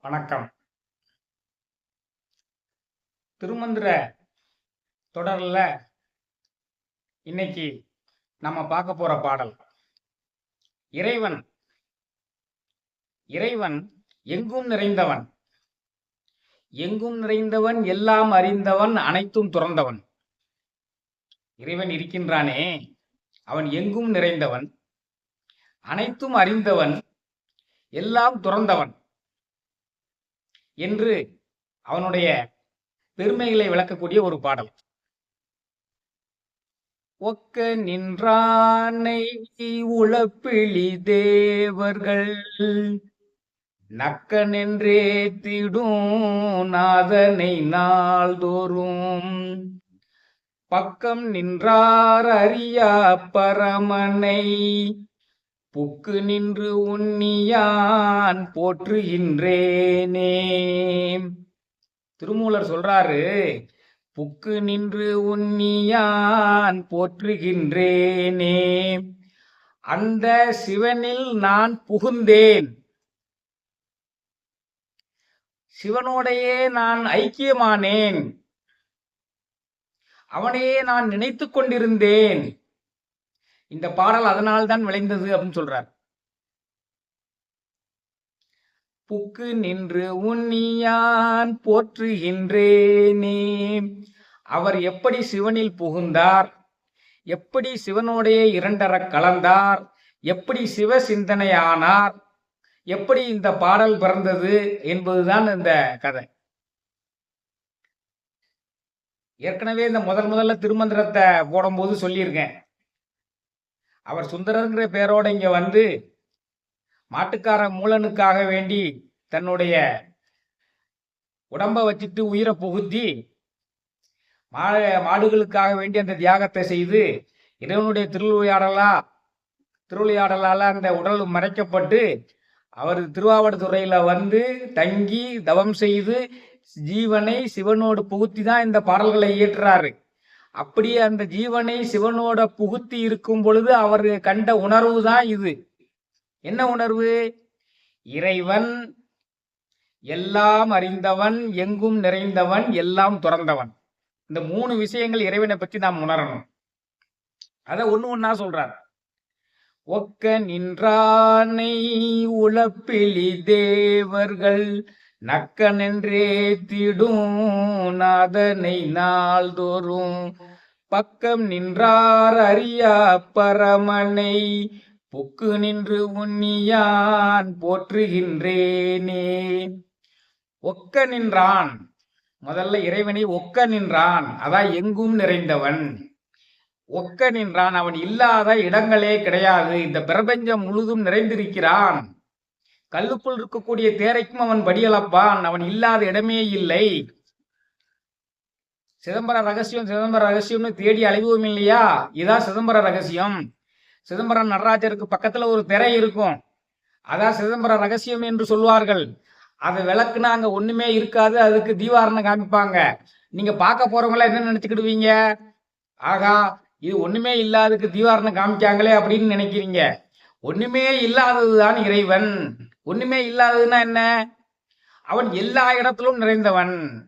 வணக்கம். திருமந்திர தொடர்ல இன்னைக்கு நம்ம பார்க்க போற பாடல். இறைவன் இறைவன் எங்கும் நிறைந்தவன். எங்கும் நிறைந்தவன் எல்லாம் அறிந்தவன் அனைத்தும் துறந்தவன். இறைவன் இருக்கின்றானே அவன் எங்கும் நிறைந்தவன். அனைத்தும் அறிந்தவன் எல்லாம் துறந்தவன். என்று அவனுடைய பெருமைகளை விளக்கக்கூடிய ஒரு பாடல். ஒக்க நின்றானை உளப்பிழி தேவர்கள் நக்க நின்றே திடும் நாதனை நாள்தோறும். பக்கம் நின்றார் அறியா பரமனை புக்கு நின்று உன்னியான் போற்றுகின்றேனே. திருமூலர் சொல்றாரு புக்கு நின்று உன்னியான் போற்றுகின்றேனே. அந்த சிவனில் நான் புகுந்தேன். சிவனோடையே நான் ஐக்கியமானேன். அவனையே நான் நினைத்து கொண்டிருந்தேன். இந்த பாடல் அதனால் தான் விளைந்தது அப்படின்னு சொல்றார். புக்கு நின்று உன்னியான் போற்றுகின்றேனே. அவர் எப்படி சிவனில் புகுந்தார்? எப்படி சிவனோடைய இரண்டர கலந்தார்? எப்படி சிவ சிந்தனை ஆனார்? எப்படி இந்த பாடல் பிறந்தது என்பதுதான் இந்த கதை. ஏற்கனவே இந்த முதல் முதல்ல திருமந்திரத்தை போடும்போது சொல்லியிருக்கேன். அவர் சுந்தரங்கிற பேரோட இங்க வந்து மாட்டுக்கார மூலனுக்காக வேண்டி தன்னுடைய உடம்ப வச்சுட்டு உயிரை புகுத்தி மா மாடுகளுக்காக வேண்டி அந்த தியாகத்தை செய்து இறைவனுடைய திருவிளையாடலா திருவிளையாடலால அந்த உடல் மறைக்கப்பட்டு அவர் திருவாவடுதுறையில வந்து தங்கி தவம் செய்து ஜீவனை சிவனோடு புகுத்தி தான் இந்த பாடல்களை இயற்றுறாரு. அப்படியே அந்த ஜீவனை சிவனோட புகுத்தி இருக்கும் பொழுது அவர் கண்ட உணர்வு தான் இது. என்ன உணர்வு? இறைவன் எல்லாம் அறிந்தவன் எங்கும் நிறைந்தவன் எல்லாம் துறந்தவன். இந்த மூணு விஷயங்கள் இறைவனை பற்றி நாம் உணரணும். அத ஒண்ணு ஒன்னா சொல்றார். ஒக்க நின்றானை உளப்பிலி தேவர்கள் நக்கனென்றே திடும் நாதனை நாள்தோறும் பக்கம் நின்றார் அறியா பரமனை. புக்கு நின்று உன்னியான் போற்றுகின்றேனே. ஒக்க நின்றான். முதல்ல இறைவனை ஒக்க நின்றான். அதான் எங்கும் நிறைந்தவன். ஒக்க நின்றான். அவன் இல்லாத இடங்களே கிடையாது. இந்த பிரபஞ்சம் முழுதும் நிறைந்திருக்கிறான். கல்லுக்குள் இருக்கக்கூடிய தேரைக்கும் அவன் படியலப்பான். அவன் இல்லாத இடமே இல்லை. சிதம்பர ரகசியம் சிதம்பர ரகசியம்னு தேடி அலைவோம் இல்லையா? இதான் சிதம்பர ரகசியம். சிதம்பரம் நடராஜருக்கு பக்கத்துல ஒரு திரை இருக்கும். அதான் சிதம்பர ரகசியம் என்று சொல்வார்கள். அதை விளக்குனா அங்க ஒண்ணுமே இருக்காது. அதுக்கு தீவாரணம் காமிப்பாங்க. நீங்க பார்க்க போறவங்கள என்ன நினைச்சுக்கிடுவீங்க? ஆகா இது ஒண்ணுமே இல்லாததுக்கு தீவாரணம் காமிக்காங்களே அப்படின்னு நினைக்கிறீங்க. ஒண்ணுமே இல்லாததுதான் இறைவன். ஒண்ணுமே இல்லாததுன்னா என்ன? அவன் எல்லா இடத்திலும் நிறைந்தவன்.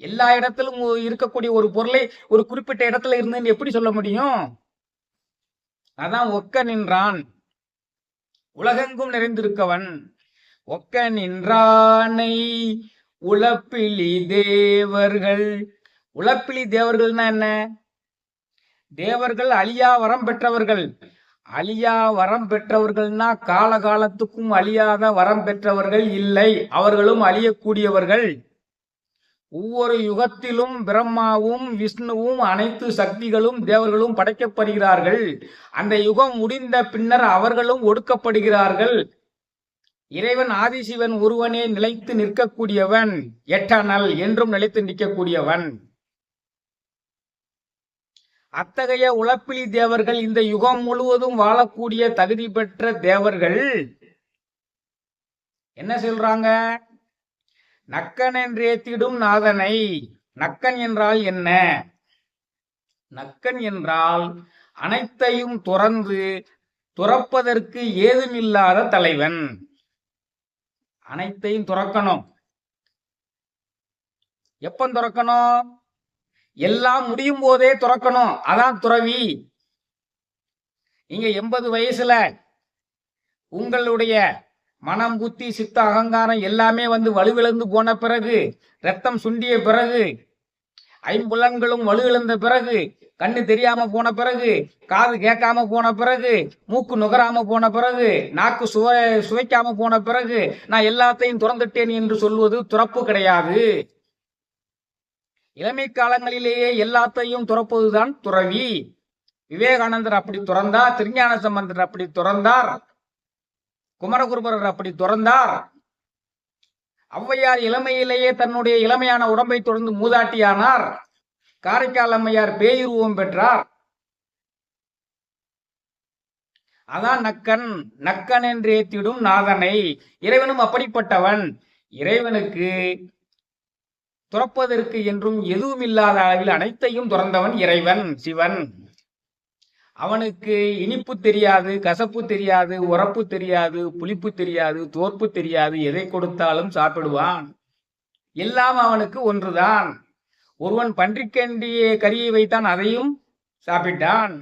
எல்லா இடத்திலும் இருக்கக்கூடிய ஒரு பொருளை ஒரு குறிப்பிட்ட இடத்துல இருந்து எப்படி சொல்ல முடியும்? அதான் ஒக்க நின்றான். உலகெங்கும் நிறைந்திருக்கவன். ஒக்க நின்றானை உழப்பிலி தேவர்கள். உழப்பிலி தேவர்கள்னா என்ன? தேவர்கள் அழியா வரம் பெற்றவர்கள். அழியா வரம் பெற்றவர்கள்னா காலகாலத்துக்கும் அழியாத வரம் பெற்றவர்கள் இல்லை. அவர்களும் அழியக்கூடியவர்கள். ஒவ்வொரு யுகத்திலும் பிரம்மாவும் விஷ்ணுவும் அனைத்து சக்திகளும் தேவர்களும் படைக்கப்படுகிறார்கள். அந்த யுகம் முடிந்த பின்னர் அவர்களும் ஒடுக்கப்படுகிறார்கள். இறைவன் ஆதிசிவன் ஒருவனே நிலைத்து நிற்கக்கூடியவன் எட்டனல் என்றும் நிலைத்து நிற்கக்கூடியவன். அத்தகைய உழப்பிலி தேவர்கள் இந்த யுகம் முழுவதும் வாழக்கூடிய தகுதி பெற்ற தேவர்கள். என்ன சொல்றாங்க? நக்கன் என்றேத்திடும் நாதனை. நக்கன் என்றால் என்ன? நக்கன் என்றால் அனைத்தையும் துறந்து துறப்பதற்கு ஏதுமில்லாத தலைவன். அனைத்தையும் துறக்கணும். எப்ப துறக்கணும்? எல்லாம் முடியும் போதே துறக்கணும். அதான் துறவி. நீங்க எண்பது வயசுல உங்களுடைய மனம் புத்தி சித்த அகங்காரம் எல்லாமே வந்து வலுவிழந்து போன பிறகு ரத்தம் சுண்டிய பிறகு ஐம்புலன்களும் வலுவிழந்த பிறகு கண்ணு தெரியாம போன பிறகு காது கேட்காம போன பிறகு மூக்கு நுகராம போன பிறகு நாக்கு சுவை சுவைக்காம போன பிறகு நான் எல்லாத்தையும் துறந்துட்டேன் என்று சொல்வது துறப்பு கிடையாது. இளமை காலங்களிலேயே எல்லாத்தையும் துறப்பதுதான் துறவி. விவேகானந்தர் அப்படி துறந்தார் திருஞான சம்பந்தர் அப்படி துறந்தார். குமரகுருபரர் அப்படி துறந்தார். ஔவையார் இளமையிலேயே தன்னுடைய இளமையான உடம்பை தொடர்ந்து மூதாட்டியானார். காரைக்கால் அம்மையார் பேயுருவம் பெற்றார். அதான் நக்கன் நக்கன் என்று ஏத்திடும் நாதனை. இறைவனும் அப்படிப்பட்டவன். இறைவனுக்கு துறப்பதற்கு என்றும் எதுவும் இல்லாத அளவில் அனைத்தையும் துறந்தவன் இறைவன் சிவன். அவனுக்கு இனிப்பு தெரியாது கசப்பு தெரியாது உரப்பு தெரியாது புளிப்பு தெரியாது தோற்பு தெரியாது எதை கொடுத்தாலும் சாப்பிடுவான். எல்லாம் அவனுக்கு ஒன்றுதான். ஒருவன் பன்றிக்கண்டிய கறியை வைத்தான் அதையும் சாப்பிட்டான்.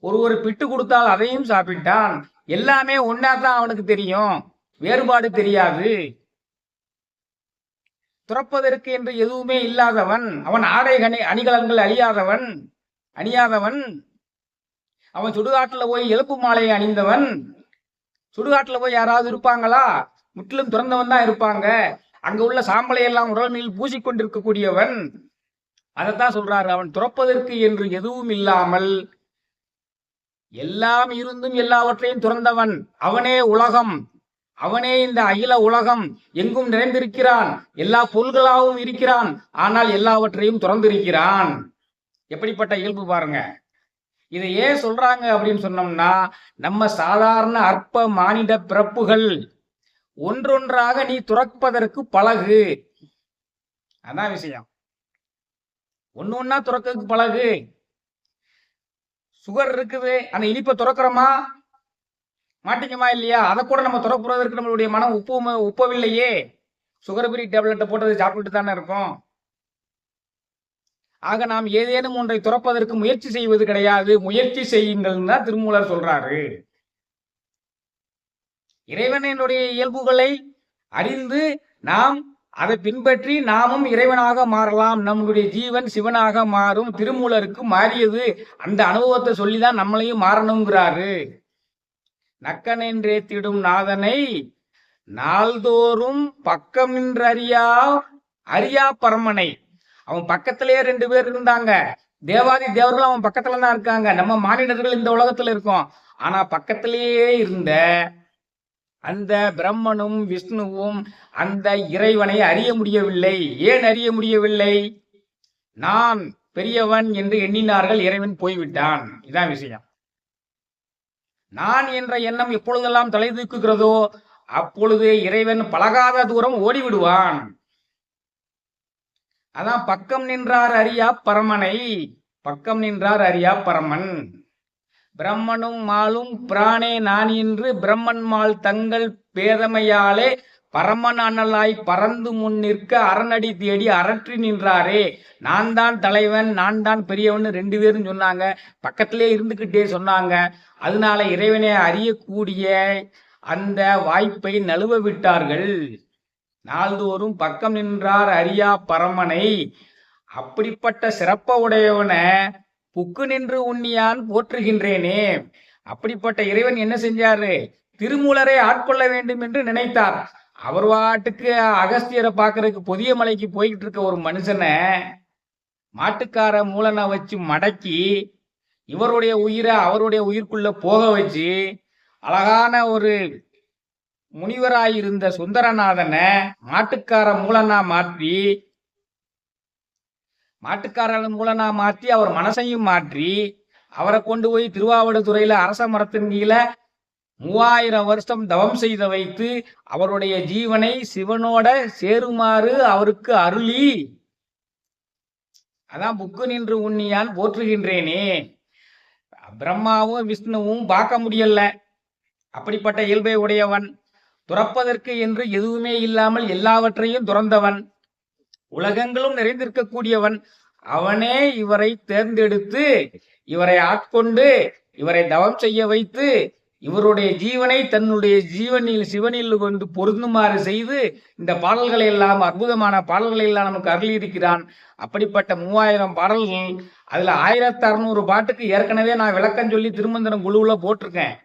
ஒருவர் பிட்டு கொடுத்தால் அதையும் சாப்பிட்டான். எல்லாமே ஒன்னா தான் அவனுக்கு தெரியும். வேறுபாடு தெரியாது. துறப்பதற்கு என்று எதுவுமே இல்லாதவன் அவன் ஆடை அணி அணிகலன்கள் அழியாதவன் அணியாதவன். அவன் சுடுகாட்டுல போய் எழுப்பு மாலையை அணிந்தவன். சுடுகாட்டுல போய் யாராவது இருப்பாங்களா? முற்றிலும் துறந்தவன் தான் இருப்பாங்க. அங்க உள்ள சாம்பலை எல்லாம் உடல் மேல் பூசிக்கொண்டிருக்கக்கூடியவன் அதைத்தான் சொல்றாரு. அவன் துறப்பதற்கு என்று எதுவும் இல்லாமல் எல்லாம் இருந்தும் எல்லாவற்றையும் துறந்தவன். அவனே உலகம். அவனே இந்த அகில உலகம். எங்கும் நிறைந்திருக்கிறான். எல்லா பொருள்களாகவும் இருக்கிறான். ஆனால் எல்லாவற்றையும் துறந்திருக்கிறான். எப்படிப்பட்ட இயல்பு பாருங்க. இதை ஏன் சொல்றாங்க அப்படின்னு சொன்னோம்னா நம்ம சாதாரண அற்ப மானிட பிறப்புகள் ஒன்றொன்றாக நீ துறப்பதற்கு பழகு. அதான் விஷயம். ஒன்று ஒன்னா துறக்கிறதுக்கு பழகு. சுகர் இருக்குது அந்த இனிப்பை துறக்கிறோமா? மாட்டிக்குமா இல்லையா? அதை கூட நம்ம துறப்புறதற்கு நம்மளுடைய மனம் உப்பு உப்பவில்லையே. சுகர் ஃப்ரீ டேப்லெட்டை போட்டது சாப்பிட்டு தானே இருக்கும். ஆக நாம் ஏதேனும் ஒன்றை துறப்பதற்கு முயற்சி செய்வது கிடையாது. முயற்சி செய்யுங்கள் தான் திருமூலர் சொல்றாரு. இறைவனுடைய இயல்புகளை அறிந்து நாம் அதை பின்பற்றி நாமும் இறைவனாக மாறலாம். நம்முடைய ஜீவன் சிவனாக மாறும். திருமூலருக்கு மாறியது அந்த அனுபவத்தை சொல்லிதான் நம்மளையும் மாறணுங்கிறாரு. நக்கனென்றே திடும் நாதனை நாள்தோறும் பக்கம் அறியா பரமனை. அவன் பக்கத்திலேயே ரெண்டு பேர் இருந்தாங்க. தேவாதி தேவர்கள் அவன் பக்கத்துல தான் இருக்காங்க. நம்ம மானிடர்கள் இந்த உலகத்துல இருக்கோம். ஆனா பக்கத்திலேயே இருந்த அந்த பிரம்மனும் விஷ்ணுவும் அந்த இறைவனை அறிய முடியவில்லை. ஏன் அறிய முடியவில்லை? நான் பெரியவன் என்று எண்ணினார்கள் இறைவன் போய்விட்டான். இதான் விஷயம். நான் என்ற எண்ணம் எப்பொழுதெல்லாம் தலை தூக்குகிறதோ அப்பொழுது இறைவன் பழகாத தூரம் ஓடிவிடுவான். அதான் பக்கம் நின்றார் அறியா பரமனை பக்கம் நின்றார் அறியா பரமன். பிரம்மனும் மாலும் பிராணே நான் என்று பிரம்மன் மால் தங்கள் பேதமையாலே பரமன் அண்ணலாய் பறந்து முன் நிற்க அரணடி தேடி அரற்றி நின்றாரே. நான் தான் தலைவன் நான் தான் பெரியவன் ரெண்டு பேரும் சொன்னாங்க. பக்கத்திலே இருந்துகிட்டே சொன்னாங்க. அதனால இறைவனை அறியக்கூடிய அந்த வாய்ப்பை நழுவ விட்டார்கள். நாள்தோறும் பக்கம் நின்றார் அரியா பரமனை. அப்படிப்பட்ட சிறப்ப உடையவனை புக்கு நின்று உண்ணியான் போற்றுகின்றேனே. அப்படிப்பட்ட இறைவன் என்ன செஞ்சாரு? திருமூலரை ஆட்கொள்ள வேண்டும் என்று நினைத்தார். அவர் வாட்டுக்கு அகஸ்தியரை பார்க்கறதுக்கு புதிய மலைக்கு போய்கிட்டு இருக்க ஒரு மனுஷனை மாட்டுக்கார மூலனை வச்சு மடக்கி இவருடைய உயிரை அவருடைய உயிர்க்குள்ள போக வச்சு அழகான ஒரு முனிவராயிருந்த சுந்தரநாதனை மாட்டுக்கார மூலனா மாற்றி மாட்டுக்காரன் மூலனா மாற்றி அவர் மனசையும் மாற்றி அவரை கொண்டு போய் திருவாவடுதுறையில அரச மரத்தின் கீழே மூவாயிரம் வருஷம் தவம் செய்த வைத்து அவருடைய ஜீவனை சிவனோட சேருமாறு அவருக்கு அருளி. அதான் புக்கு நின்று உண்ணியான் போற்றுகின்றேனே. பிரம்மாவும் விஷ்ணுவும் பார்க்க முடியல. அப்படிப்பட்ட இயல்பை உடையவன். துறப்பதற்கு என்று எதுவுமே இல்லாமல் எல்லாவற்றையும் துறந்தவன். உலகங்களும் நிறைந்திருக்கக்கூடியவன். அவனே இவரை தேர்ந்தெடுத்து இவரை ஆட்கொண்டு இவரை தவம் செய்ய வைத்து இவருடைய ஜீவனை தன்னுடைய ஜீவனில் சிவனில் கொண்டு பொருந்துமாறு செய்து இந்த பாடல்களை எல்லாம் அற்புதமான பாடல்களை எல்லாம் நமக்கு அருளியிருக்கிறான். அப்படிப்பட்ட மூவாயிரம் பாடல்கள் அதுல ஆயிரத்தி அறுநூறு பாட்டுக்கு ஏற்கனவே நான் விளக்கம் சொல்லி திருமந்திரம் குழுவுல போட்டிருக்கேன்.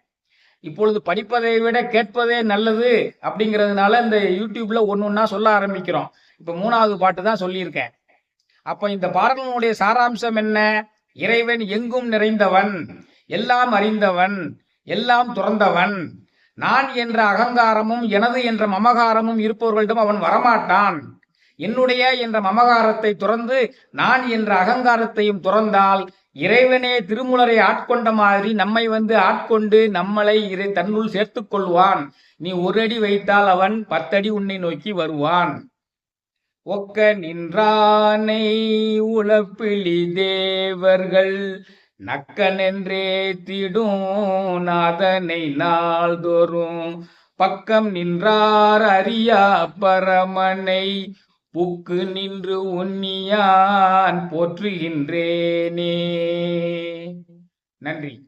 இப்பொழுது படிப்பதை விட கேட்பதே நல்லது அப்படிங்கிறதுனால இந்த யூடியூப்ல ஒன்று ஒன்றா சொல்ல ஆரம்பிக்கிறோம். இப்போ மூணாவது பாட்டு தான் சொல்லியிருக்கேன். அப்போ இந்த பாடலினுடைய சாராம்சம் என்ன? இறைவன் எங்கும் நிறைந்தவன் எல்லாம் அறிந்தவன் எல்லாம் துறந்தவன். நான் என்ற அகங்காரமும் எனது என்ற மமகாரமும் இருப்பவர்களிடம் அவன் வரமாட்டான். என்னுடைய என்ற மமகாரத்தை துறந்து நான் என்ற அகங்காரத்தையும் துறந்தால் இறைவனே திருமுலரை ஆட்கொண்ட மாதிரி நம்மை வந்து ஆட்கொண்டு நம்மளை இறை தன்னுள் சேர்த்து கொள்வான். நீ ஒரு அடி வைத்தால் அவன் பத்தடி உன்னை நோக்கி வருவான். ஒக்க நின்றானை உளப்பிழி தேவர்கள் நக்கனென்றே திடும் நாதனை நாள்தோறும். பக்கம் நின்றார் அறியா பரமனை புக்கு நின்று உன்னியான் போற்றுகின்றேனே. நன்றி.